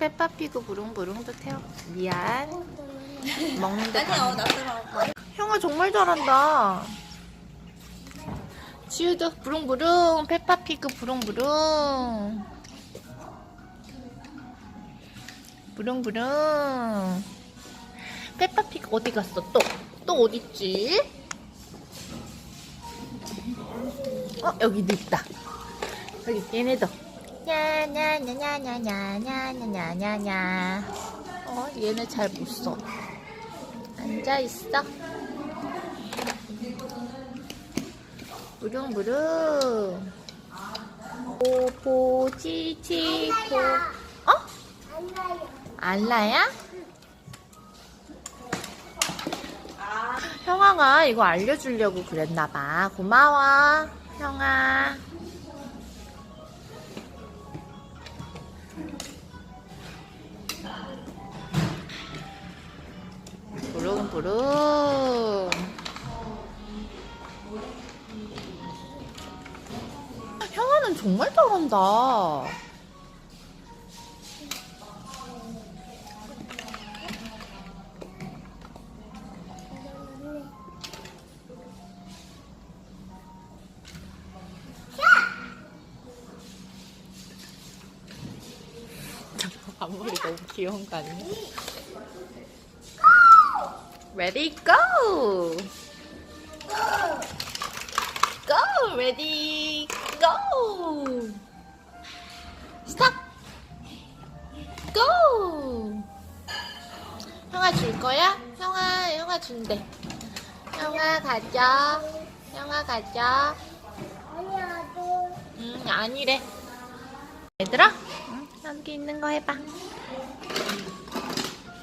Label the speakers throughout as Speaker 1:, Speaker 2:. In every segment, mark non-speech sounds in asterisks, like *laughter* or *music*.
Speaker 1: 페파피그 부릉부릉도 태워. 미안. 먹는데.
Speaker 2: 아니야, 나더라.
Speaker 1: 형아 정말 잘한다. 지우도 부릉부릉, 페파피그 부릉부릉. 부릉부릉. 페파피그 어디 갔어? 또, 또 어딨지? 어, 여기도 있다. 여기 얘네도. 냐냐냐냐냐냐냐냐냐냐. 어, 얘네 잘 못 써. 앉아 있어. 부릉부릉. 포포치치포. 어? 알라야? 형아가 이거 알려주려고 그랬나봐. 고마워, 형아. 부릉부릉. 형아는 정말 잘한다. 앞머리 너무 귀여운 거 아니야? Ready, go! Go! Ready, go! Stop! Go! 형아 줄 거야? 형아, 형아 준대. 형아 가자. 형아 가자. 응, 아니래. 얘들아, 응, 여기 있는 거 해봐.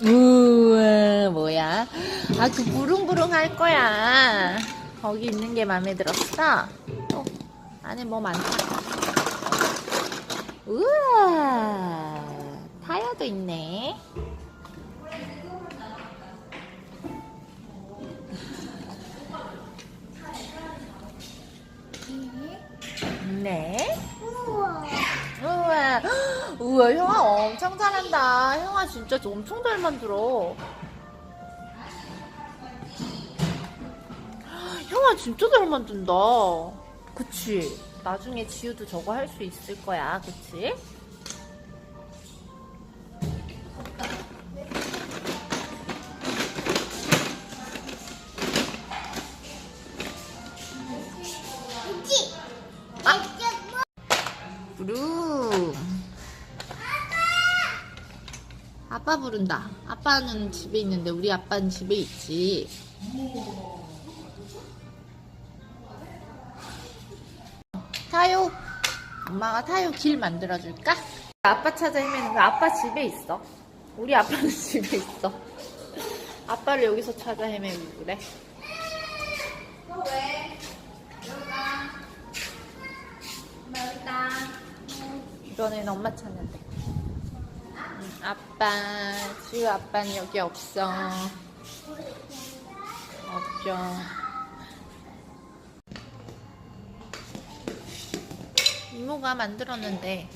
Speaker 1: 우와, 뭐야? 아, 그 부릉부릉 할 거야. 거기 있는 게 마음에 들었어? 어, 안에 뭐 많다. 우와, 타이어도 있네. 네. 우와, 형아 엄청 잘한다. 형아 진짜 엄청 잘 만들어. 형아 진짜 잘 만든다. 그치? 나중에 지우도 저거 할 수 있을 거야. 그치? 부릉. 아 빠 부른다. 아빠는 집에 있는데 우리 아빠는 집에 있지. 타요. 엄마가 타요 길 만들어줄까? 아빠 찾아 헤매는 거 아빠 집에 있어. 우리 아빠는 *laughs* 집에 있어. 아빠를 여기서 찾아 헤매고 그래. 이번에는 엄마 찾는데. 응, 아빠, 지우 아빠는 여기 없어. 없죠. 이모가 만들었는데.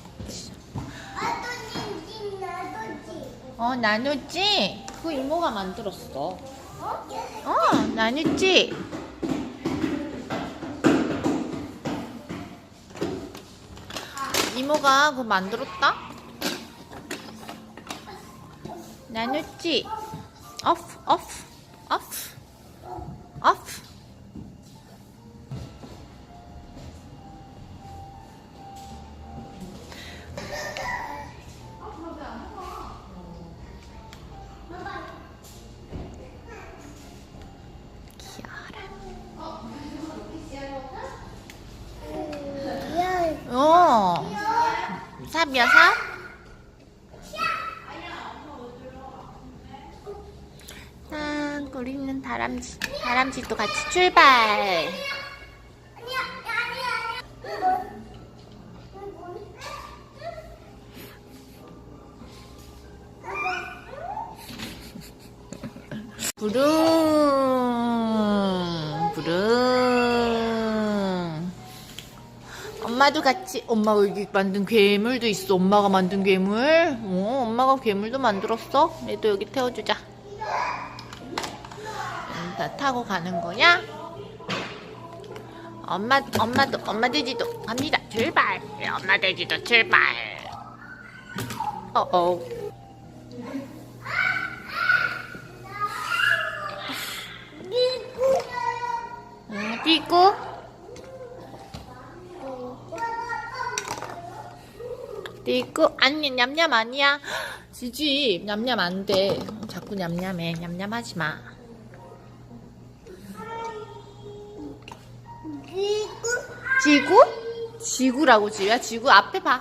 Speaker 1: 어, 나눴지? 그거 이모가 만들었어. 어, 나눴지? 이모가 그거 만들었다? 나누지 off off off off 귀여워라 어 삽이야 다람쥐, 다람쥐도 같이 출발. 부릉, 부릉. 엄마 엄마도 같이 엄마가 여기 만든 괴물도 있어 엄마가 만든 괴물 어 엄마가 괴물도 만들었어 얘도 여기 태워주자 음, 다 타고 가는 거야? 엄마 엄마도 엄마 돼지도 갑니다. 출발. 엄마 돼지도 출발. 어어. 음, 뛰고. 뛰고. 아니 냠냠 아니야. *gasps* 지지 냠냠 안 돼. 자꾸 냠냠해. 냠냠하지 마 지구? 지구라고 지우야? 지구 앞에 봐